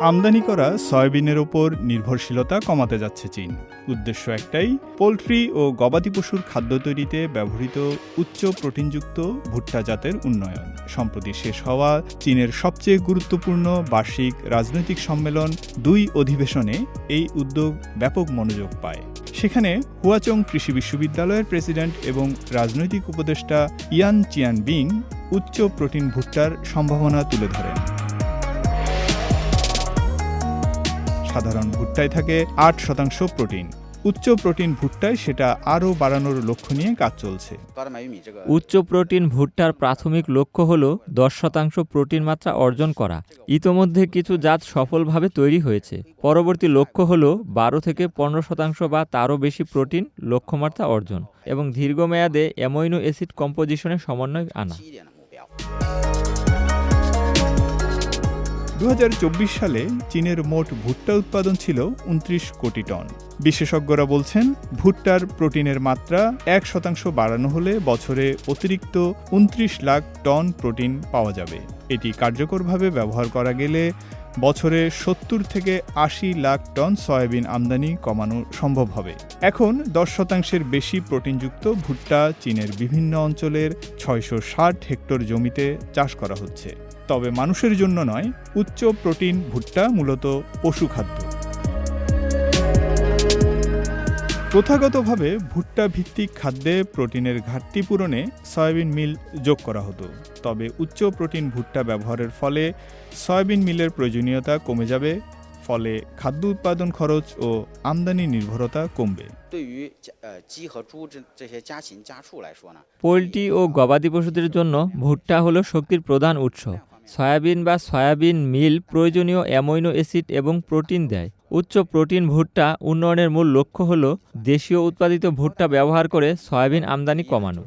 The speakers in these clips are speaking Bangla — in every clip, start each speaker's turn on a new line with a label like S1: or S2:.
S1: আমদানি করা সয়াবিনের ওপর নির্ভরশীলতা কমাতে যাচ্ছে চীন। উদ্দেশ্য একটাই, পোলট্রি ও গবাদি পশুর খাদ্য তৈরিতে ব্যবহৃত উচ্চ প্রোটিনযুক্ত ভুট্টা জাতের উন্নয়ন। সম্প্রতি শেষ হওয়া চীনের সবচেয়ে গুরুত্বপূর্ণ বার্ষিক রাজনৈতিক সম্মেলন দুই অধিবেশনে এই উদ্যোগ ব্যাপক মনোযোগ পায়। সেখানে হুয়াচং কৃষি বিশ্ববিদ্যালয়ের প্রেসিডেন্ট এবং রাজনৈতিক উপদেষ্টা ইয়ান চিয়ান বিং উচ্চ প্রোটিন ভুট্টার সম্ভাবনা তুলে ধরেন। সাধারণ ভুট্টায় থাকে আট শতাংশ প্রোটিন। উচ্চ প্রোটিন ভুট্টায় সেটা আরও বাড়ানোর লক্ষ্য নিয়ে কাজ চলছে।
S2: উচ্চ প্রোটিন ভুট্টার প্রাথমিক লক্ষ্য হল দশ শতাংশ প্রোটিন মাত্রা অর্জন করা। ইতোমধ্যে কিছু জাত সফলভাবে তৈরি হয়েছে। পরবর্তী লক্ষ্য হল বারো থেকে পনেরো শতাংশ বা তারও বেশি প্রোটিন লক্ষ্যমাত্রা অর্জন এবং দীর্ঘমেয়াদে অ্যামাইনো অ্যাসিড কম্পোজিশনের সমন্বয় আনা।
S3: দু হাজার
S1: চব্বিশ সালে চীনের মোট ভুট্টা উৎপাদন ছিল উনত্রিশ কোটি টন। বিশেষজ্ঞরা বলছেন, ভুট্টার প্রোটিনের মাত্রা এক শতাংশ বাড়ানো হলে বছরে অতিরিক্ত উনত্রিশ লাখ টন প্রোটিন পাওয়া যাবে। এটি কার্যকরভাবে ব্যবহার করা গেলে বছরে সত্তর থেকে আশি লাখ টন সয়াবিন আমদানি কমানো সম্ভব হবে। এখন দশ শতাংশের বেশি প্রোটিনযুক্ত ভুট্টা চীনের বিভিন্ন অঞ্চলের ছয়শো ষাট হেক্টর জমিতে চাষ করা হচ্ছে। তবে মানুষের জন্য নয়, উচ্চ প্রোটিন ভুট্টা মূলত পশু খাদ্য। প্রথাগতভাবে ভুট্টা ভিত্তিক খাদ্যে প্রোটিনের ঘাটতি পূরণে সয়াবিন মিল যোগ করা হতো। তবে উচ্চ প্রোটিন ভুট্টা ব্যবহারের ফলে সয়াবিন মিলের প্রয়োজনীয়তা কমে যাবে, ফলে খাদ্য উৎপাদন খরচ ও আমদানি নির্ভরতা কমবে।
S2: পোলট্রি ও গবাদি পশুদের জন্য ভুট্টা হলো শক্তির প্রধান উৎস। সয়াবিন বা সয়াবিন মিল প্রয়োজনীয় অ্যামাইনো অ্যাসিড এবং প্রোটিন দেয়। উচ্চ প্রোটিন ভুট্টা উন্নয়নের মূল লক্ষ্য হল দেশীয় উৎপাদিত ভুট্টা ব্যবহার করে সয়াবিন আমদানি কমানো।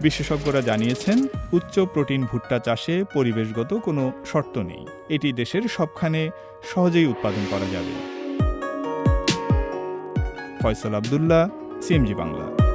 S1: বিশেষজ্ঞরা জানিয়েছেন, উচ্চ প্রোটিন ভুট্টা চাষে পরিবেশগত কোনো শর্ত নেই। এটি দেশের সবখানে সহজেই উৎপাদন করা যাবে। ফয়সল আবদুল্লাহ, সিএমজি বাংলা।